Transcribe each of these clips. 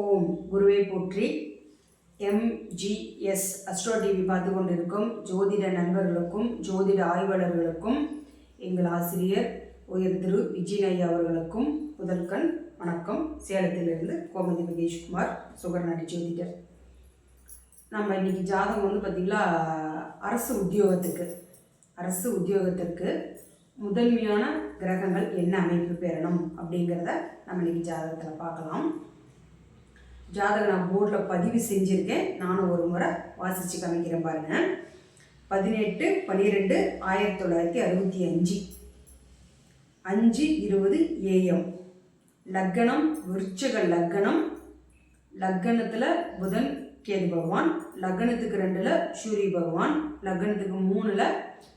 ஓம் குருவை போற்றி. MGS astro TV பார்த்து கொண்டிருக்கும் ஜோதிட நண்பர்களுக்கும் ஜோதிட ஆய்வாளர்களுக்கும் எங்கள் ஆசிரியர் உயர் திரு விஜயனையா அவர்களுக்கும் முதல்கண் வணக்கம். சேலத்திலிருந்து கோமதி மகேஷ்குமார் சுகர்நாடி ஜோதிடர். நம்ம இன்னைக்கு ஜாதகம் வந்து பார்த்திங்களா அரசு உத்தியோகத்துக்கு அரசு உத்தியோகத்திற்கு முதன்மையான கிரகங்கள் என்ன அமைப்பு பெறணும் அப்படிங்கிறத நம்ம இன்னைக்கு ஜாதகத்தில் பார்க்கலாம். ஜாதகம் நான் போர்டில் பதிவு செஞ்சுருக்கேன். நானும் ஒரு முறை வாசித்து காமிக்கிறேன் பாருங்க. பதினெட்டு பன்னிரெண்டு ஆயிரத்தி தொள்ளாயிரத்தி அறுபத்தி அஞ்சு. அஞ்சு இருபது ஏஎம். லக்கணம் விருச்சக லக்கணம் லக்கணத்தில் புதன் கேது பகவான். லக்னத்துக்கு ரெண்டில் சூரிய பகவான். லக்னத்துக்கு மூணில்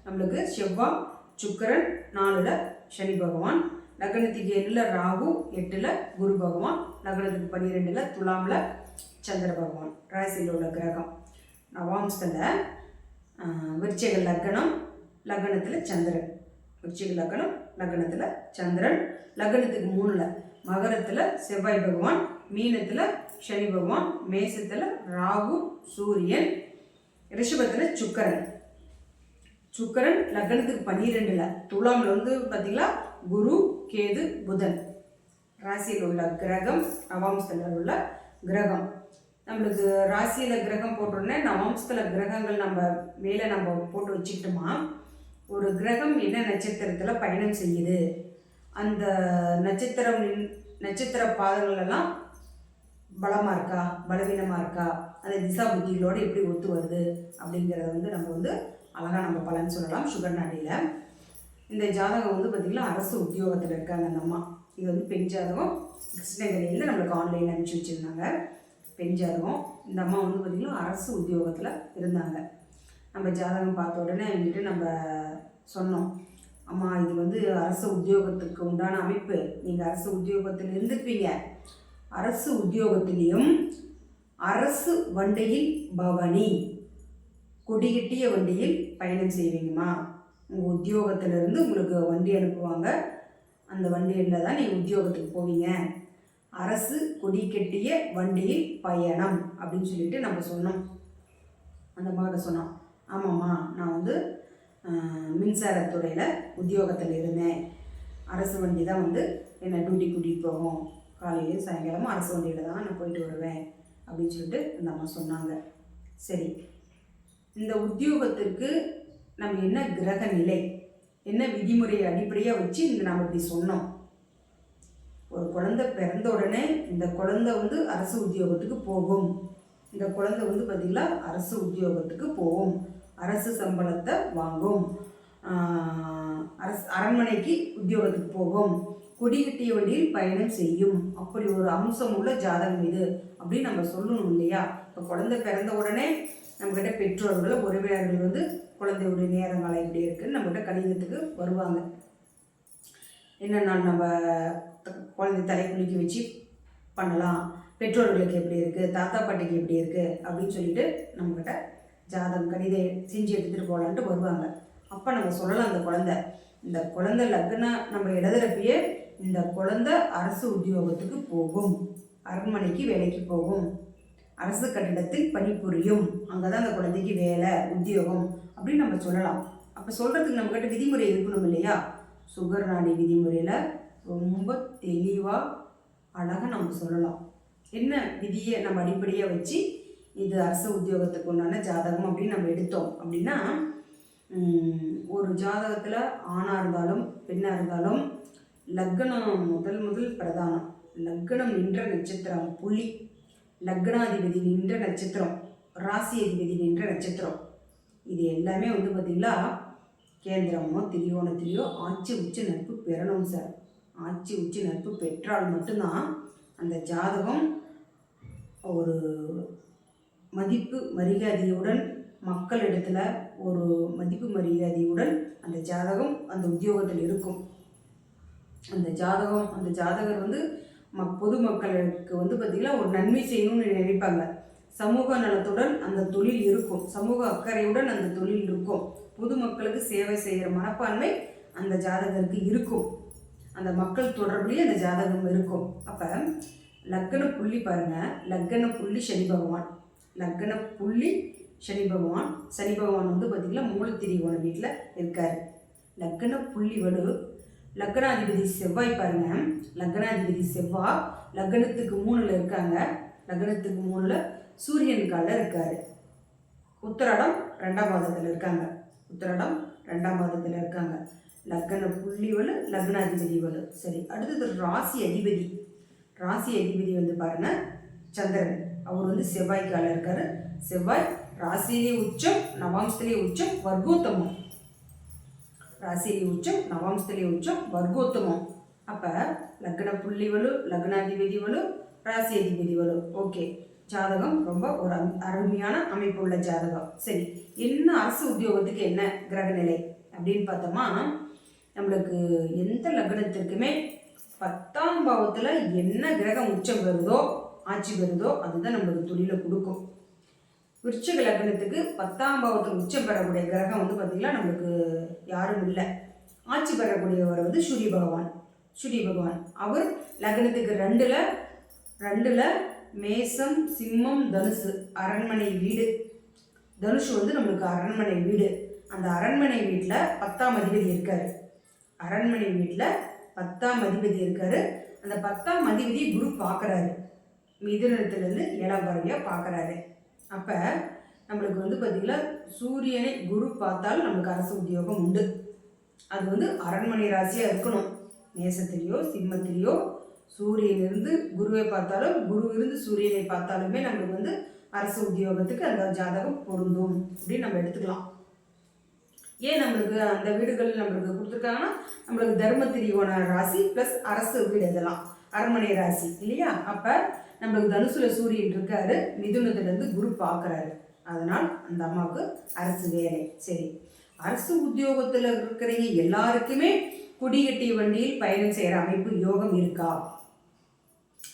நம்மளுக்கு செவ்வாய் சுக்கரன். நாலில் சனி பகவான். லக்னத்துக்கு ஏழில் ராகு எட்டில் குரு பகவான் லக்னத்துக்கு பன்னிரெண்டில் துலாமில் சந்திர பகவான் ராசியில் உள்ள கிரகம் நவாம்சத்தில் விருச்சிக லக்னம் லக்னத்தில் சந்திரன். விருச்சிக லக்னம் லக்னத்தில் சந்திரன். லக்னத்துக்கு மூணில் மகரத்தில் செவ்வாய் பகவான் மீனத்தில் சனி பகவான் மேசத்தில் ராகு சூரியன் ரிஷபத்தில் சுக்கரன். சுக்கரன் லக்னத்துக்கு பன்னிரெண்டில். துலாமில் வந்து பார்த்திங்களா குரு கேது புதன். ராசியில் உள்ள கிரகம் நவாம்சத்தில் உள்ள கிரகம். நம்மளுக்கு ராசியில் கிரகம் போட்டோடனே நவாம்சத்தில் கிரகங்கள் நம்ம மேலே நம்ம போட்டு வச்சுக்கிட்டோமா ஒரு கிரகம் என்ன நட்சத்திரத்தில் பயணம் செய்யுது அந்த நட்சத்திரம் நட்சத்திர பாதங்கள் எல்லாம் பலமாக இருக்கா பலவீனமாக இருக்கா அந்த திசா புத்திகளோடு எப்படி ஒத்து வருது அப்படிங்கிறத வந்து நம்ம வந்து அழகாக நம்ம பலன் சொல்லலாம் சுகர் நாடியில். இந்த ஜாதகம் வந்து பார்த்திங்கன்னா அரசு உத்தியோகத்தில் இருக்காங்க அந்த அம்மா. இது வந்து பெண் ஜாதகம். கிருஷ்ணகிரியில் நம்மளுக்கு ஆன்லைன் அனுப்பிச்சி வச்சுருந்தாங்க. பெண் ஜாதகம். இந்த அம்மா வந்து பார்த்திங்கன்னா அரசு உத்தியோகத்தில் இருந்தாங்க. நம்ம ஜாதகம் பார்த்த உடனே என்கிட்ட நம்ம சொன்னோம். அம்மா இது வந்து அரசு உத்தியோகத்துக்கு உண்டான அமைப்பு. நீங்கள் அரசு உத்தியோகத்தில் இருந்திருப்பீங்க. அரசு உத்தியோகத்திலையும் அரசு வண்டியில் பவனி. கொடிகட்டிய வண்டியில் பயணம் செய்வீங்கம்மா. உங்கள் உத்தியோகத்திலேருந்து உங்களுக்கு வண்டி அனுப்புவாங்க. அந்த வண்டியில் தான் நீங்கள் உத்தியோகத்துக்கு போவீங்க. அரசு கொடி கட்டிய வண்டியில் பயணம் அப்படின்னு சொல்லிட்டு நம்ம சொன்னோம். அந்த மாதிரி சொன்னோம். ஆமாம்மா நான் வந்து மின்சாரத்துறையில் உத்தியோகத்தில் இருந்தேன். அரசு வண்டி தான் வந்து என்னை டியூட்டி கூட்டிகிட்டு போகும். காலையிலையும் சாயங்காலமும் அரசு வண்டியில் தான் நான் போயிட்டு வருவேன் அப்படின்னு சொல்லிட்டு அந்த அம்மா சொன்னாங்க. சரி. இந்த உத்தியோகத்திற்கு நம்ம என்ன கிரக நிலை என்ன விதிமுறையை அடிப்படையாக வச்சு இங்கே நாம் இப்படி சொன்னோம். ஒரு குழந்தை பிறந்த உடனே இந்த குழந்தை வந்து அரசு உத்தியோகத்துக்கு போகும். இந்த குழந்தை வந்து பார்த்திங்களா அரசு உத்தியோகத்துக்கு போகும். அரசு சம்பளத்தை வாங்கும். அரசு அரண்மனைக்கு உத்தியோகத்துக்கு போகும். கொடிகட்டிய வண்டியில் பயணம் செய்யும். அப்படி ஒரு அம்சம் உள்ள ஜாதகம் இது அப்படின்னு நம்ம சொல்லணும் இல்லையா? இப்போ குழந்தை பிறந்த உடனே நம்மக்கிட்ட பெற்றோர்கள் உறவினர்கள் வந்து குழந்தையுடைய நேரங்கள் இப்படி இருக்குன்னு நம்மகிட்ட கடிதத்துக்கு வருவாங்க. என்ன நாள் நம்ம குழந்தை தலை குளிக்க வச்சு பண்ணலாம். பெற்றோர்களுக்கு எப்படி இருக்குது தாத்தா பாட்டிக்கு எப்படி இருக்குது அப்படின்னு சொல்லிட்டு நம்மக்கிட்ட ஜாதகம் கடிதம் செஞ்சு எடுத்துகிட்டு போகலான்ட்டு வருவாங்க. அப்போ நம்ம சொல்லலாம் அந்த குழந்தை. இந்த குழந்தை லக்னா நம்ம எழுதுறப்பயே இந்த குழந்தை அரசு உத்தியோகத்துக்கு போகும். அரண்மனைக்கு வேலைக்கு போகும். அரசு கட்டிடத்தில் பணிபுரியும். அங்கே தான் அந்த குழந்தைக்கு வேலை உத்தியோகம் அப்படின்னு நம்ம சொல்லலாம். அப்போ சொல்கிறதுக்கு நம்மக்கிட்ட விதிமுறை இருக்கணும் இல்லையா? சுகர்நாடி விதிமுறையில் ரொம்ப தெளிவாக அழகாக நம்ம சொல்லலாம். என்ன விதியை நம்ம அடிப்படையாக வச்சு இது அரசு உத்தியோகத்துக்கு உண்டான ஜாதகம் அப்படின்னு நம்ம எடுத்தோம் அப்படின்னா ஒரு ஜாதகத்தில் ஆணாக இருந்தாலும் பெண்ணாக இருந்தாலும் லக்னம் முதல் முதல் பிரதானம். லக்னம் நின்ற நட்சத்திரம் புலி லக்னாதிபதி நின்ற நட்சத்திரம் ராசி அதிபதி நின்ற நட்சத்திரம். இது எல்லாமே வந்து பார்த்திங்களா கேந்திரமோ திரியோணத்திலேயோ ஆட்சி உச்சி நட்பு பெறணும் சார். ஆட்சி உச்சி நட்பு பெற்றால் மட்டும்தான் அந்த ஜாதகம் ஒரு மதிப்பு மரியாதையுடன் மக்களிடத்தில் ஒரு மதிப்பு மரியாதையுடன் அந்த ஜாதகம் அந்த உத்தியோகத்தில் இருக்கும். அந்த ஜாதகம் அந்த ஜாதகர் வந்து பொதுமக்களுக்கு வந்து பார்த்திங்கன்னா ஒரு நன்மை செய்யணும்னு நினைப்பாங்க. சமூக நலத்துடன் அந்த தொழில் இருக்கும். சமூக அக்கறையுடன் அந்த தொழில் இருக்கும். பொதுமக்களுக்கு சேவை செய்கிற மனப்பான்மை அந்த ஜாதகருக்கு இருக்கும். அந்த மக்கள் தொடர்புலேயே அந்த ஜாதகம் இருக்கும். அப்போ லக்கண புள்ளி பாருங்கள் லக்கண புள்ளி சனி பகவான். லக்கண புள்ளி சனி பகவான். சனி பகவான் வந்து பார்த்திங்கன்னா மூலத்திரிகோண வீட்டில் இருக்கார். லக்கண புள்ளி வலு லக்னாதிபதி செவ்வாய் பாருங்க. லக்னாதிபதி செவ்வாய் லக்னத்துக்கு மூணில் இருக்காங்க. லக்னத்துக்கு மூணில் சூரியன் காலில் இருக்கார். உத்திராடம் ரெண்டாம் மாதத்தில் இருக்காங்க. உத்திராடம் ரெண்டாம் மாதத்தில் இருக்காங்க. லக்ன புள்ளி வலு லக்னாதிபதி வலு. சரி அடுத்தது ராசி அதிபதி. ராசி அதிபதி வந்து பாருங்க சந்திரன். அவர் வந்து செவ்வாய் காலில் இருக்காரு. செவ்வாய் ராசியிலே உச்சம் நவாம்சத்திலே உச்சம் வர்க்கோத்தமம். ராசியிலே உச்சம் நவாம்சத்திலே உச்சம் வர்க்கோத்தமம். அப்போ லக்ன புள்ளிவலு லக்னாதிபதிவலு லக்னாதிபதி வலு ராசி அதிபதி வலு ஓகே. ஜாதகம் ரொம்ப ஒரு அருமையான அமைப்பு உள்ள ஜாதகம். சரி. என்ன அரசு உத்தியோகத்துக்கு என்ன கிரகநிலை அப்படின்னு பார்த்தோமா? நம்மளுக்கு எந்த லக்னத்திற்குமே பத்தாம் பாவத்தில் என்ன கிரகம் உச்சம் வருதோ ஆட்சி வருதோ அதுதான் நம்மளுக்கு தொழிலை கொடுக்கும். விருட்சக லக்னத்துக்கு பத்தாம் பாவத்தில் உச்சம் பெறக்கூடிய கிரகம் வந்து பார்த்திங்கன்னா நம்மளுக்கு யாரும் இல்லை. ஆட்சி பெறக்கூடியவர் வந்து சூரிய பகவான். சூரிய பகவான். அவர் லக்னத்துக்கு ரெண்டில் ரெண்டில் மேசம் சிம்மம் தனுசு அரண்மனை வீடு. தனுஷ் வந்து நம்மளுக்கு அரண்மனை வீடு. அந்த அரண்மனை வீட்டில் பத்தாம் அதிபதி இருக்கார். அரண்மனை வீட்டில் பத்தாம் அதிபதி இருக்கார். அந்த பத்தாம் அதிபதி குரு பார்க்குறாரு. மிதுனத்துலேருந்து ஏழாம் பார்வையாக பார்க்குறாரு. அப்போ நம்மளுக்கு வந்து பார்த்திங்கன்னா சூரியனை குரு பார்த்தால் நமக்கு அரசு உத்தியோகம் உண்டு. அது வந்து அரண்மனை ராசியாக இருக்கணும். மேசத்திலேயோ சிம்மத்திலேயோ சூரியன் இருந்து குருவை பார்த்தாலும் குரு இருந்து சூரியனை பார்த்தாலுமே நம்மளுக்கு வந்து அரசு உத்தியோகத்துக்கு அந்த ஜாதகம் பொருந்தும் அப்படின்னு நம்ம எடுத்துக்கலாம். ஏன் நம்மளுக்கு அந்த வீடுகள் நம்மளுக்கு கொடுத்துருக்காங்கன்னா நம்மளுக்கு தர்ம திரிகோண ராசி ப்ளஸ் அரசு வீடு இதெல்லாம். அரண்மனை ராசி இல்லையா? அப்போ நம்மளுக்கு தனுசுல சூரியன் இருக்காரு மிதுனத்துலேருந்து குரு பார்க்குறாரு. அதனால் அந்த அம்மாவுக்கு அரசு வேலை. சரி. அரசு உத்தியோகத்தில் இருக்கிறவங்க எல்லாருக்குமே குடிகட்டிய வண்டியில் பயணம் செய்கிற அமைப்பு யோகம் இருக்கா?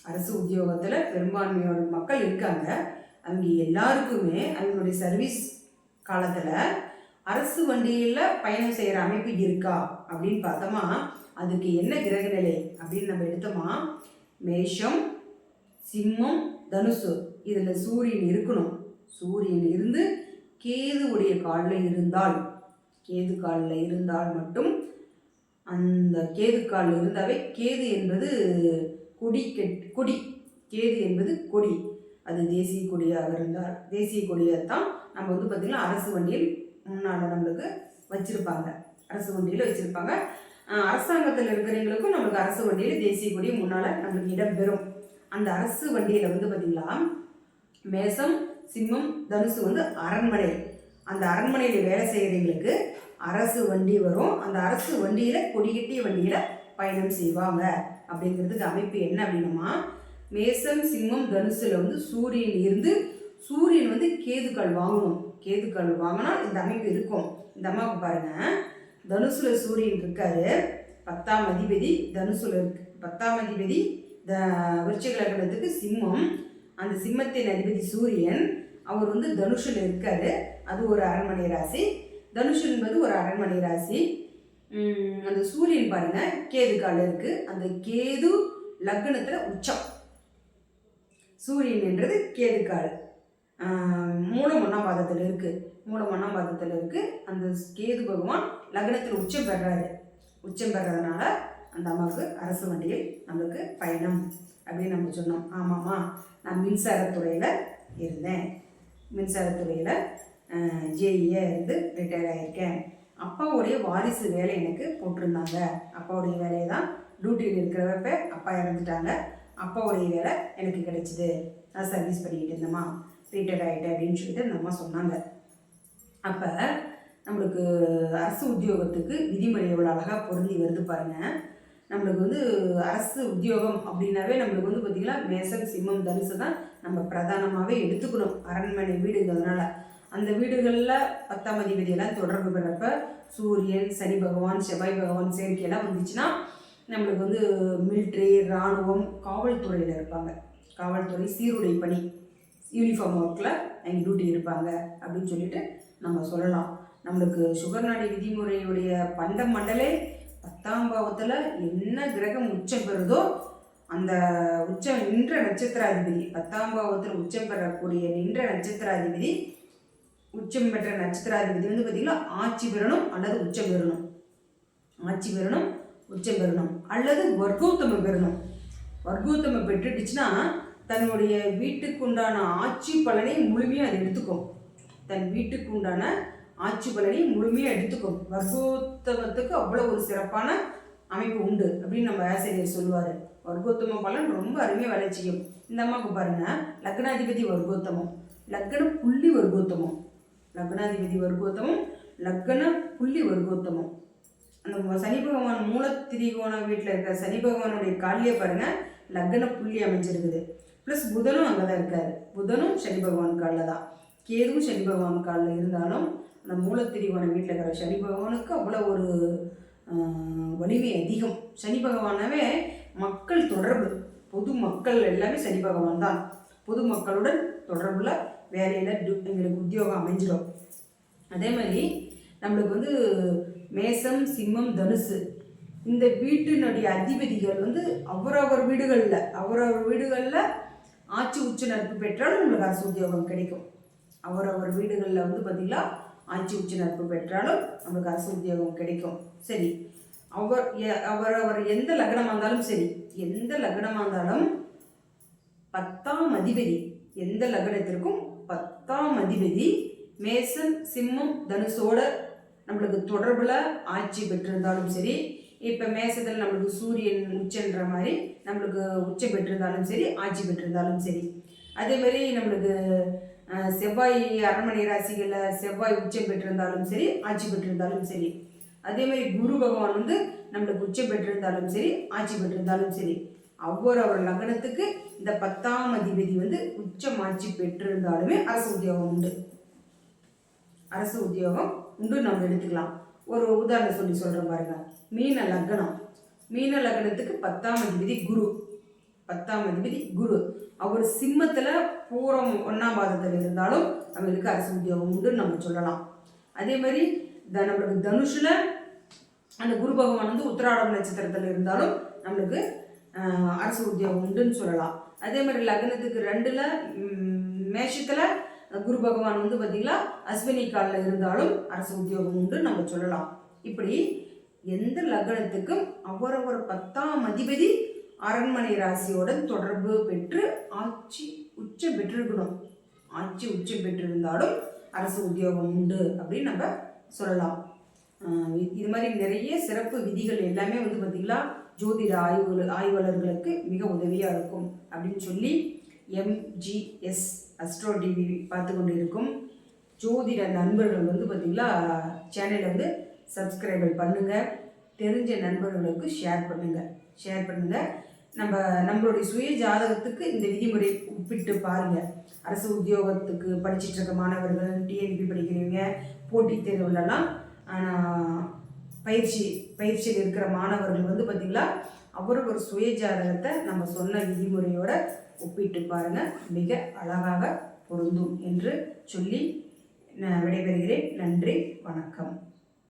அரசு உத்தியோகத்தில் பெரும்பான்மையான மக்கள் இருக்காங்க. அவங்க எல்லாருக்குமே அவங்களுடைய சர்வீஸ் காலத்தில் அரசு வண்டியில் பயணம் செய்கிற அமைப்பு இருக்கா? அப்படின்னு பார்த்தோமா அதுக்கு என்ன கிரகநிலை அப்படின்னு நம்ம எடுத்தோமா மேஷம் சிம்மம் தனுசு. இதில் சூரியன் இருக்கணும். சூரியன் இருந்து கேது உடைய காலில் இருந்தால் கேது காலில் இருந்தால் மட்டும் அந்த கேது காலில் இருந்தாவே கேது என்பது கொடி கெட் கொடி. கேது என்பது கொடி. அது தேசிய கொடியாக இருந்தால் தேசிய கொடியாக தான் நம்ம வந்து பார்த்திங்கன்னா அரசு வண்டியில் முன்னால் நம்மளுக்கு வச்சுருப்பாங்க. அரசு வண்டியில் வச்சுருப்பாங்க. அரசாங்கத்தில் இருக்கிறவங்களுக்கும் நம்மளுக்கு அரசு வண்டியில் தேசிய கொடி முன்னால் நம்மளுக்கு இடம் பெறும். அந்த அரசு வண்டியில் வந்து பார்த்திங்களா மேசம் சிம்மம் தனுசு வந்து அரண்மனை. அந்த அரண்மனையில் வேலை செய்கிறவங்களுக்கு அரசு வண்டி வரும். அந்த அரசு வண்டியில் கொடிகட்டிய வண்டியில் பயணம் செய்வாங்க. அப்படிங்கிறதுக்கு அமைப்பு என்ன அப்படின்னா மேசம் சிம்மம் தனுசில் வந்து சூரியன் இருந்து சூரியன் வந்து கேதுக்கள் வாங்கணும். கேதுக்கள் வாங்கினா இந்த அமைப்பு இருக்கும். இந்த அம்மாவுக்கு பாருங்க. தனுசுல சூரியன் இருக்காரு. பத்தாம் அதிபதி தனுசுல இருக்கு. பத்தாம் அதிபதி த விருச்சிக லக்னத்துக்கு சிம்மம். அந்த சிம்மத்தின் அதிபதி சூரியன். அவர் வந்து தனுஷில் இருக்காரு. அது ஒரு அரண்மனை ராசி. தனுஷ் என்பது ஒரு அரண்மனை ராசி. அந்த சூரியன் பாருங்க கேது கால் இருக்கு. அந்த கேது லக்னத்தில் உச்சம். சூரியன் என்றது கேது கால். மூலம் ஒன்றாம் பாதத்தில் இருக்கு. மூலம் ஒன்றாம் பாதத்தில் இருக்கு. அந்த கேது பகவான் லக்னத்தில் உச்சம் பெறாரு. உச்சம் பெறதுனால அந்த அம்மாவுக்கு அரசு வண்டியில் நம்மளுக்கு பயணம் அப்படின்னு நம்ம சொன்னோம். ஆமாம்மா நான் மின்சாரத்துறையில் இருந்தேன். மின்சாரத்துறையில் ஜேஇஏ இருந்து ரிட்டையர் ஆகியிருக்கேன் அப்பாவுடைய வாரிசு வேலை எனக்கு போட்டிருந்தாங்க. அப்பாவுடைய வேலையை தான் டியூட்டியில் இருக்கிறப்ப அப்பா இறந்துட்டாங்க. அப்பாவுடைய வேலை எனக்கு கிடைச்சிது. நான் சர்வீஸ் பண்ணிக்கிட்டு இருந்தேம்மா. ரிட்டையர் ஆகிட்டேன் அப்படின்னு சொல்லிட்டு அந்த அம்மா சொன்னாங்க. அப்போ நம்மளுக்கு அரசு உத்தியோகத்துக்கு விதிமுறை எவ்வளோ அழகாக பொருந்தி வருது பாருங்கள் நம்மளுக்கு வந்து அரசு உத்தியோகம் அப்படின்னாவே நம்மளுக்கு வந்து பார்த்திங்கன்னா மேசம் சிம்மம் தனுசு தான் நம்ம பிரதானமாகவே எடுத்துக்கணும். அரண்மனை வீடுங்கிறதுனால அந்த வீடுகளில் பத்தாம் அதிபதியெல்லாம் தொடர்பு பெறப்ப சூரியன் சனி பகவான் செவ்வாய் பகவான் சேர்க்கையெல்லாம் வந்துச்சுன்னா நம்மளுக்கு வந்து மிலிட்ரி இராணுவம் காவல்துறையில் இருப்பாங்க. காவல்துறை சீருடை பணி யூனிஃபார்ம் ஒர்க்கில் அவங்க டியூட்டி இருப்பாங்க அப்படின்னு சொல்லிட்டு நம்ம சொல்லலாம். நம்மளுக்கு சுகர்நாடி விதிமுறையுடைய பண்ட மண்டலே பத்தாம் பாவத்தில் என்ன கிரகம் உச்சம் பெறுதோ அந்த உச்சம் நின்ற நட்சத்திராதிபதி பத்தாம் பாவத்தில் உச்சம் பெறக்கூடிய நின்ற நட்சத்திராதிபதி உச்சம் பெற்ற நட்சத்திராதிபதி வந்து பார்த்திங்கன்னா ஆட்சி பெறணும் அல்லது உச்சம் பெறணும். ஆட்சி பெறணும் உச்சம் பெறணும் அல்லது வர்க்கோத்தமம் பெறணும். வர்க்கோத்தமம் பெற்றுடுச்சுன்னா தன்னுடைய வீட்டுக்கு உண்டான ஆட்சி பலனை முழுமையாக அது எடுத்துக்கும். தன் வீட்டுக்கு உண்டான ஆட்சி பலனை முழுமையாக எடுத்துக்கும். வர்க்கோத்தவத்துக்கு அவ்வளோ ஒரு சிறப்பான அமைப்பு உண்டு அப்படின்னு நம்ம ஆசிரியர் சொல்லுவார். வர்க்கோத்தம பலன் ரொம்ப அருமையாக வேலை செய்யும். இந்த அம்மாவுக்கு பாருங்க லக்னாதிபதி வர்க்கோத்தமம் லக்ன புள்ளி வர்க்கோத்தமம் லக்னாதிபதி வர்க்கோத்தமம் லக்ன புள்ளி வர்க்கோத்தமம். அந்த சனி பகவான் மூலத்திரிகோண வீட்டில் இருக்கிற சனி பகவானுடைய காலிலே பாருங்கள் லக்ன புள்ளி அமைஞ்சிருக்குது. ப்ளஸ் புதனும் அங்கே தான் இருக்காரு. புதனும் சனி பகவான் காலில் தான். கேதுவும் சனி பகவான் காலில் இருந்தாலும் அந்த மூலத்திரிவனம் வீட்டில் இருக்கிற சனி பகவானுக்கு அவ்வளோ ஒரு வலிமை அதிகம். சனி பகவானாவே மக்கள் தொடர்பு. பொது மக்கள் எல்லாமே சனி பகவான் தான். பொது மக்களுடன் தொடர்பில் வேலையில் எங்களுக்கு உத்தியோகம் அமைஞ்சிடும். அதே மாதிரி நம்மளுக்கு வந்து மேசம் சிம்மம் தனுசு. இந்த வீட்டினுடைய அதிபதிகள் வந்து அவரவர் வீடுகளில் அவரவர் வீடுகளில் ஆட்சி உச்ச நட்பு பெற்றாலும் நம்மளுக்கு அரசு உத்தியோகம் கிடைக்கும். அவரவர் வீடுகளில் வந்து பார்த்திங்களா ஆட்சி உச்ச நட்பு பெற்றாலும் நம்மளுக்கு அரசு உத்தியோகம் கிடைக்கும். சரி. அவர் எ- அவர் எந்த லக்னமாக இருந்தாலும் சரி எந்த லக்னமாக இருந்தாலும் பத்தாம் அதிபதி எந்த லக்னத்திற்கும் பத்தாம் அதிபதி மேசன் சிம்மம் தனுசோட நம்மளுக்கு தொடர்பில் ஆட்சி பெற்றிருந்தாலும் சரி இப்போ மேசத்தில் நம்மளுக்கு சூரியன் உச்சன்ற மாதிரி நம்மளுக்கு உச்சம் பெற்றிருந்தாலும் சரி ஆட்சி பெற்றிருந்தாலும் சரி. அதே மாதிரி நம்மளுக்கு செவ்வாய் அரண்மனை ராசிகளில் செவ்வாய் உச்சம் பெற்றிருந்தாலும் சரி ஆட்சி பெற்றிருந்தாலும் சரி. அதே மாதிரி குரு பகவான் வந்து நம்மளுக்கு உச்சம் பெற்றிருந்தாலும் சரி ஆட்சி பெற்றிருந்தாலும் சரி. ஒவ்வொரு லக்னத்துக்கு இந்த பத்தாம் அதிபதி வந்து உச்சம் ஆட்சி பெற்றிருந்தாலுமே அரசு உத்தியோகம் உண்டு. அரசு உத்தியோகம் உண்டு நம்ம எடுத்துக்கலாம். ஒரு உதாரணம் சொல்லி சொல்கிறேன் பாருங்க. மீன லக்னம். மீன லக்னத்துக்கு பத்தாம் அதிபதி குரு. பத்தாம் அதிபதி குரு. அவர் சிம்மத்தில் பூரம் ஒன்றாம் பாதத்தில் இருந்தாலும் நம்மளுக்கு அரசு உத்தியோகம் உண்டு நம்ம சொல்லலாம். அதே மாதிரி த நம்மளுக்கு தனுஷில் அந்த குரு பகவான் வந்து உத்திராடம் நட்சத்திரத்தில் இருந்தாலும் நம்மளுக்கு அரசு உத்தியோகம் உண்டுன்னு சொல்லலாம். அதே மாதிரி லக்னத்துக்கு ரெண்டில் மேஷத்தில் குரு பகவான் வந்து பார்த்திங்களா அஸ்வினி காலில் இருந்தாலும் அரசு உத்தியோகம் உண்டு நம்ம சொல்லலாம். இப்படி எந்த லக்னத்துக்கும் அவரவர் பத்தாம் அதிபதி அரண்மனை ராசியோட தொடர்பு பெற்று ஆட்சி உச்சம் பெற்றிருக்கணும். ஆட்சி உச்சம் பெற்றிருந்தாலும் அரசு உத்தியோகம் உண்டு அப்படின்னு நம்ம சொல்லலாம். இது மாதிரி நிறைய சிறப்பு விதிகள் எல்லாமே வந்து பார்த்திங்களா ஜோதிட ஆய்வு ஆய்வாளர்களுக்கு மிக உதவியாக இருக்கும் அப்படின்னு சொல்லி எம்ஜிஎஸ் அஸ்ட்ரோ டிவி பார்த்து கொண்டு இருக்கும் ஜோதிட நண்பர்கள் வந்து பார்த்திங்களா சேனலை வந்து சப்ஸ்கிரைபர் பண்ணுங்கள் தெரிஞ்ச நண்பர்களுக்கு ஷேர் பண்ணுங்கள் ஷேர் பண்ணுங்கள் நம்ம நம்மளுடைய சுய ஜாதகத்துக்கு இந்த விதிமுறை ஒப்பிட்டு பாருங்கள் அரசு உத்தியோகத்துக்கு படிச்சுட்டு இருக்க மாணவர்கள் டிஎன்பி படிக்கிறவங்க போட்டித் தேர்வுலலாம் பயிற்சி பயிற்சியில் இருக்கிற மாணவர்கள் வந்து பார்த்திங்களா அவரவர் ஒரு சுய ஜாதகத்தை நம்ம சொன்ன விதிமுறையோட ஒப்பிட்டு பாருங்கள் மிக அழகாக பொருந்தும் என்று சொல்லி நான் விடைபெறுகிறேன். நன்றி வணக்கம்.